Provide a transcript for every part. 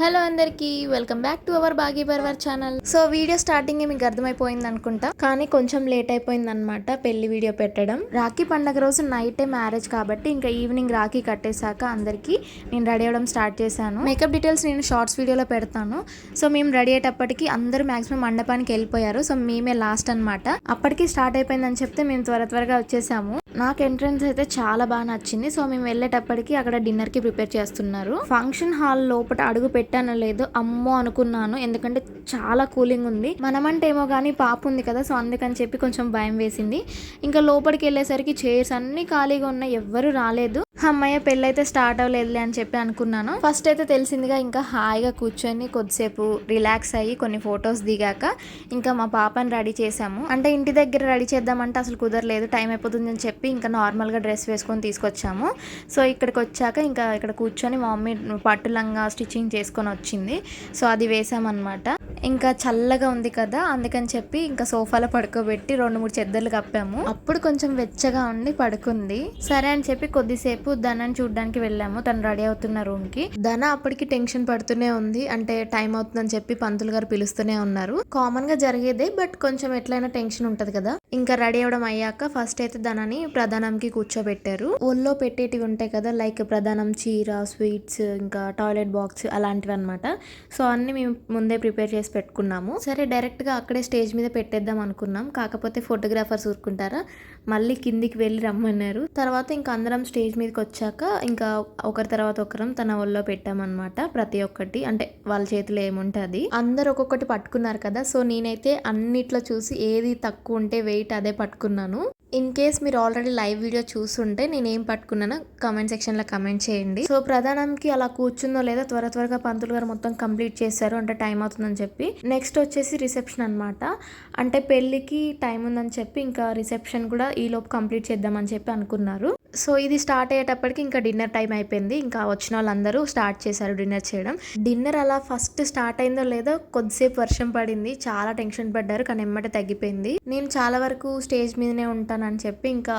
Hello అందరికీ welcome back to our బాగీ బర్వర్ ఛానల్. సో వీడియో స్టార్టింగ్ మీకు అర్థమైపోయింది అనుకుంటా. కానీ కొంచెం లేట్ అయిపోయింది అనమాట పెళ్ళి వీడియో పెట్టడం. రాఖీ పండగ రోజు నైటే మ్యారేజ్ కాబట్టి ఇంకా ఈవినింగ్ రాఖీ కట్టేశాక అందరికీ నేను రెడీ అవ్వడం స్టార్ట్ చేశాను. మేకప్ డీటెయిల్స్ నేను షార్ట్స్ వీడియోలో పెడతాను. సో మేము రెడీ అయ్యేటప్పటికి అందరూ మాక్సిమం మండపానికి వెళ్ళిపోయారు. సో మేమే లాస్ట్ అన్నమాట. అప్పటికి స్టార్ట్ అయిపోయిందని చెప్తే మేము త్వర త్వరగా వచ్చేసాము. నాకు ఎంట్రన్స్ అయితే చాలా బాగా నచ్చింది. సో మేము వెళ్ళేటప్పటికి అక్కడ డిన్నర్కి ప్రిపేర్ చేస్తున్నారు. ఫంక్షన్ హాల్ లోపల అడుగు పెట్టానో లేదో అమ్మో అనుకున్నాను. ఎందుకంటే చాలా కూలింగ్ ఉంది. మనమంటే ఏమో కానీ పాప ఉంది కదా సో అందుకని చెప్పి కొంచెం భయం వేసింది. ఇంకా లోపలికి వెళ్ళేసరికి చైర్స్ అన్ని ఖాళీగా ఉన్నాయి. ఎవ్వరు రాలేదు. అమ్మయ్య పెళ్ళైతే స్టార్ట్ అవ్వలేదులే అని చెప్పి అనుకున్నాను. ఫస్ట్ అయితే తెలిసిందిగా ఇంకా హాయిగా కూర్చొని కొద్దిసేపు రిలాక్స్ అయ్యి కొన్ని ఫొటోస్ దిగాక ఇంకా మా పాపని రెడీ చేసాము అంటే ఇంటి దగ్గర రెడీ చేద్దామంటే అసలు కుదరలేదు. టైం అయిపోతుంది అని చెప్పి ఇంకా నార్మల్గా డ్రెస్ వేసుకొని తీసుకొచ్చాము. సో ఇక్కడికి వచ్చాక ఇంకా ఇక్కడ కూర్చొని మా మమ్మీ పట్టు లంగా స్టిచ్చింగ్ చేసుకొని వచ్చింది. సో అది వేసామన్నమాట. ఇంకా చల్లగా ఉంది కదా అందుకని చెప్పి ఇంకా సోఫాలో పడుకోబెట్టి రెండు మూడు చెద్దర్లు కప్పాము. అప్పుడు కొంచెం వెచ్చగా ఉండి పడుకుంది. సరే అని చెప్పి కొద్దిసేపు ధనాన్ని చూడడానికి వెళ్ళాము. తను రెడీ అవుతున్న రూమ్కి. ధన అప్పటికి టెన్షన్ పడుతూనే ఉంది. అంటే టైం అవుతుందని చెప్పి పంతులు గారు పిలుస్తూనే ఉన్నారు. కామన్గా జరిగేదే బట్ కొంచెం ఎట్లయినా టెన్షన్ ఉంటది కదా. ఇంకా రెడీ అవడం అయ్యాక ఫస్ట్ అయితే ధనని ప్రధానంకి కూర్చోబెట్టారు. ఒళ్ళో పెట్టేటివి ఉంటాయి కదా లైక్ ప్రధానం చీర స్వీట్స్ ఇంకా టాయిలెట్ బాక్స్ అలాంటివి అనమాట సో అన్ని మేము ముందే ప్రిపేర్ చేసి పెట్టుకున్నాము. సరే డైరెక్ట్గా అక్కడే స్టేజ్ మీద పెట్టేద్దాం అనుకున్నాం. కాకపోతే ఫోటోగ్రాఫర్స్ ఊరుకుంటారా? మళ్ళీ కిందికి వెళ్ళి రమ్మన్నారు. తర్వాత ఇంకా అందరం స్టేజ్ మీదకి వచ్చాక ఇంకా ఒకరి తర్వాత ఒకరం తన ఒళ్ళో పెట్టామన్నమాట ప్రతి ఒక్కటి. అంటే వాళ్ళ చేతిలో ఏముంటుంది అందరు ఒక్కొక్కటి పట్టుకున్నారు కదా. సో నేనైతే అన్నిట్లో చూసి ఏది తక్కువ ఉంటే వెయిట్ అదే పట్టుకున్నాను. ఇన్ కేస్ మీరు ఆల్రెడీ లైవ్ వీడియో చూస్తుంటే నేను ఏం పట్టుకున్నానో కమెంట్ సెక్షన్లో కమెంట్ చేయండి. సో ప్రధానంకి అలా కూర్చుందో లేదో త్వర త్వరగా పంతులు గారు మొత్తం కంప్లీట్ చేశారు అంటే టైం అవుతుందని చెప్పి. నెక్స్ట్ వచ్చేసి రిసెప్షన్ అనమాట అంటే పెళ్ళికి టైం ఉందని చెప్పి ఇంకా రిసెప్షన్ కూడా ఈలోపు కంప్లీట్ చేద్దామని చెప్పి అనుకున్నారు. సో ఇది స్టార్ట్ అయ్యేటప్పటికి ఇంకా డిన్నర్ టైం అయిపోయింది. ఇంకా వచ్చిన వాళ్ళందరూ స్టార్ట్ చేశారు డిన్నర్ చేయడం. డిన్నర్ అలా ఫస్ట్ స్టార్ట్ అయిందో లేదో కొద్దిసేపు వర్షం పడింది. చాలా టెన్షన్ పడ్డారు కానీ ఎమ్మటే తగ్గిపోయింది. నేను చాలా వరకు స్టేజ్ మీదనే ఉంటానని చెప్పి ఇంకా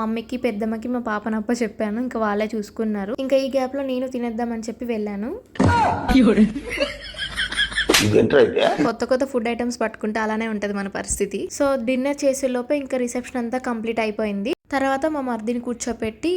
మమ్మీకి పెద్దమ్మకి మా పాపనప్ప చెప్పాను. ఇంకా వాళ్ళే చూసుకున్నారు. ఇంకా ఈ గ్యాప్లో నేను తినేద్దామని చెప్పి వెళ్ళాను. కొత్త కొత్త ఫుడ్ ఐటమ్స్ పట్టుకుంటే అలానే ఉంటది మన పరిస్థితి. సో డిన్నర్ చేసే లోపే ఇంకా రిసెప్షన్ అంతా కంప్లీట్ అయిపోయింది. తర్వాత మా మర్దిని కూర్చోపెట్టి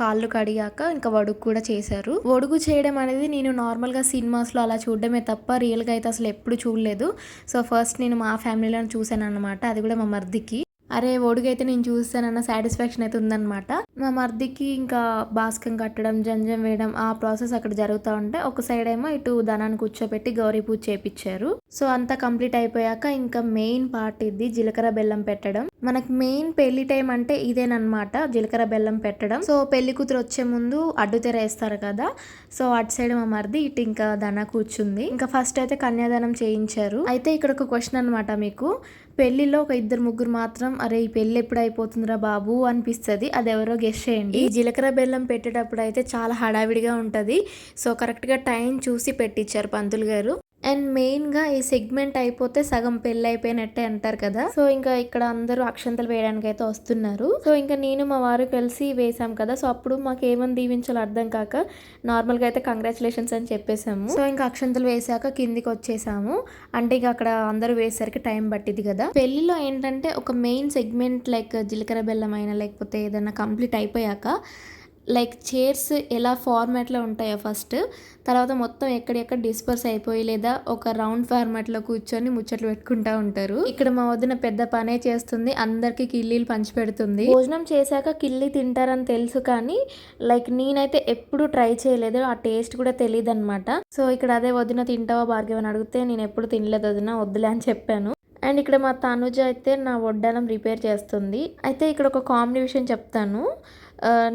కాళ్ళు కడిగాక ఇంకా వడుగు కూడా చేశారు. వడుగు చేయడం అనేది నేను నార్మల్గా సినిమాస్లో అలా చూడడమే తప్ప రియల్గా అయితే అసలు ఎప్పుడు చూడలేదు. సో ఫస్ట్ నేను మా ఫ్యామిలీలో చూశాను అనమాట అది కూడా మా మర్దికి. అరే ఒడుగైతే నేను చూస్తానన్న సాటిస్ఫాక్షన్ అయితే ఉందన్నమాట. మా మర్దికి ఇంకా బాస్కం కట్టడం జంజం వేయడం ఆ ప్రాసెస్ అక్కడ జరుగుతూ ఉంటే ఒక సైడ్ ఏమో ఇటు ధనాన్ని కూర్చోబెట్టి గౌరీ పూజ చేపించారు సో అంతా కంప్లీట్ అయిపోయాక ఇంకా మెయిన్ పార్ట్ ఇది జీలకర్ర బెల్లం పెట్టడం. మనకు మెయిన్ పెళ్ళి టైం అంటే ఇదేనమాట జీలకర్ర బెల్లం పెట్టడం. సో పెళ్ళి కూతురు వచ్చే ముందు అడ్డు తెర వేస్తారు కదా. సో అటు సైడ్ మా మరిది ఇటు ఇంకా దన కూర్చుంది. ఇంకా ఫస్ట్ అయితే కన్యాదానం చేయించారు. అయితే ఇక్కడ ఒక క్వశ్చన్ అనమాట మీకు. పెళ్ళిలో ఒక ఇద్దరు ముగ్గురు మాత్రం అరే ఈ పెళ్ళి ఎప్పుడు అయిపోతుందిరా బాబు అనిపిస్తుంది. అది ఎవరో గెస్ట్ చేయండి. ఈ జీలకర్ర బెల్లం పెట్టేటప్పుడు అయితే చాలా హడావిడిగా ఉంటుంది. సో కరెక్ట్గా టైం చూసి పెట్టించారు పంతులు గారు. అండ్ మెయిన్గా ఈ సెగ్మెంట్ అయిపోతే సగం పెళ్ళి అయిపోయినట్టే అంటారు కదా. సో ఇంకా ఇక్కడ అందరూ అక్షంతలు వేయడానికి అయితే వస్తున్నారు. సో ఇంకా నేను మా వారు కలిసి వేసాం కదా. సో అప్పుడు మాకు ఏమని దీవించాలో అర్థం కాక నార్మల్గా అయితే కంగ్రాచులేషన్స్ అని చెప్పేసాము సో ఇంకా అక్షంతలు వేసాక కిందికి వచ్చేసాము. అంటే ఇక అక్కడ అందరూ వేసరికి టైం పట్టింది కదా. పెళ్ళిలో ఏంటంటే ఒక మెయిన్ సెగ్మెంట్ లైక్ జీలకర్ర బెల్లం అయినా లేకపోతే ఏదైనా కంప్లీట్ అయిపోయాక లైక్ చైర్స్ ఎలా ఫార్మాట్లో ఉంటాయో ఫస్ట్ తర్వాత మొత్తం ఎక్కడెక్కడ డిస్పర్స్ అయిపోయి లేదా ఒక రౌండ్ ఫార్మాట్లో కూర్చొని ముచ్చట్లు పెట్టుకుంటా ఉంటారు. ఇక్కడ మా వదిన పెద్ద పనే చేస్తుంది అందరికి కిల్లీలు పంచి పెడుతుంది. భోజనం చేశాక కిల్లి తింటారని తెలుసు కానీ లైక్ నేనైతే ఎప్పుడు ట్రై చేయలేదు ఆ టేస్ట్ కూడా తెలియదు అనమాట సో ఇక్కడ అదే వదిన తింటావా భార్గవ్ అని అడిగితే నేను ఎప్పుడు తినలేదు వదిన వద్దులే అని చెప్పాను. అండ్ ఇక్కడ మా తనుజ అయితే నా వడ్డానం రిపేర్ చేస్తుంది. అయితే ఇక్కడ ఒక కాంబినేషన్ చెప్తాను.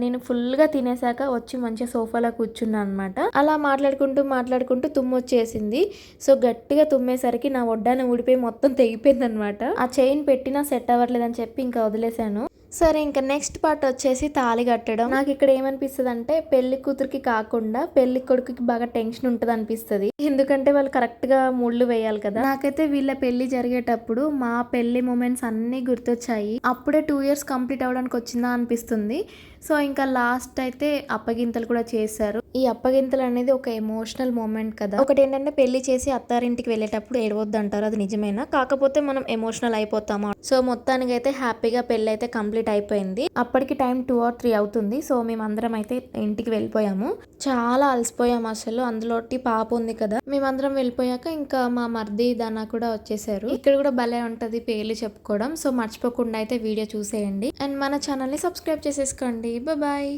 నేను ఫుల్గా తినేసాక వచ్చి మంచిగా సోఫాలో కూర్చున్నాను అనమాట అలా మాట్లాడుకుంటూ మాట్లాడుకుంటూ తుమ్ము వచ్చేసింది. సో గట్టిగా తుమ్మేసరికి నా ఒడ్డాన ఊడిపోయి మొత్తం తెగిపోయింది అనమాట ఆ చైన్ పెట్టినా సెట్ అవ్వట్లేదని చెప్పి ఇంకా వదిలేశాను. సరే ఇంకా నెక్స్ట్ పార్ట్ వచ్చేసి తాళి కట్టడం. నాకు ఇక్కడ ఏమనిపిస్తుంది అంటే పెళ్ళి కూతురికి కాకుండా పెళ్ళి కొడుకుకి బాగా టెన్షన్ ఉంటుంది అనిపిస్తుంది ఎందుకంటే వాళ్ళు కరెక్ట్గా ముళ్ళు వేయాలి కదా. నాకైతే వీళ్ళ పెళ్ళి జరిగేటప్పుడు మా పెళ్ళి మూమెంట్స్ అన్ని గుర్తొచ్చాయి. అప్పుడే టూ ఇయర్స్ కంప్లీట్ అవ్వడానికి వచ్చిందా అనిపిస్తుంది. సో ఇంకా లాస్ట్ అయితే అప్పగింతలు కూడా చేశారు. ఈ అప్పగింతలు అనేది ఒక ఎమోషనల్ మూమెంట్ కదా. ఒకటి ఏంటంటే పెళ్ళి చేసి అత్తారింటికి వెళ్ళేటప్పుడు ఏడవద్దు అంటారు అది నిజమేనా? కాకపోతే మనం ఎమోషనల్ అయిపోతాము? సో మొత్తానికి అయితే హ్యాపీగా పెళ్ళి అయితే కంప్లీట్ అయిపోయింది. అప్పటికి టైం టూ ఆర్ త్రీ అవుతుంది. సో మేమందరం అయితే ఇంటికి వెళ్ళిపోయాము. చాలా అలసిపోయాము అసలు. అందులోటి పాప ఉంది కదా. మేమందరం వెళ్ళిపోయాక ఇంకా మా మర్ది దానా కూడా వచ్చేసారు. ఇక్కడ కూడా భలే ఉంటది పేర్లు చెప్పుకోవడం. సో మర్చిపోకుండా అయితే వీడియో చూసేయండి. అండ్ మన ఛానల్ని సబ్స్క్రైబ్ చేసేసుకోండి. బాయ్.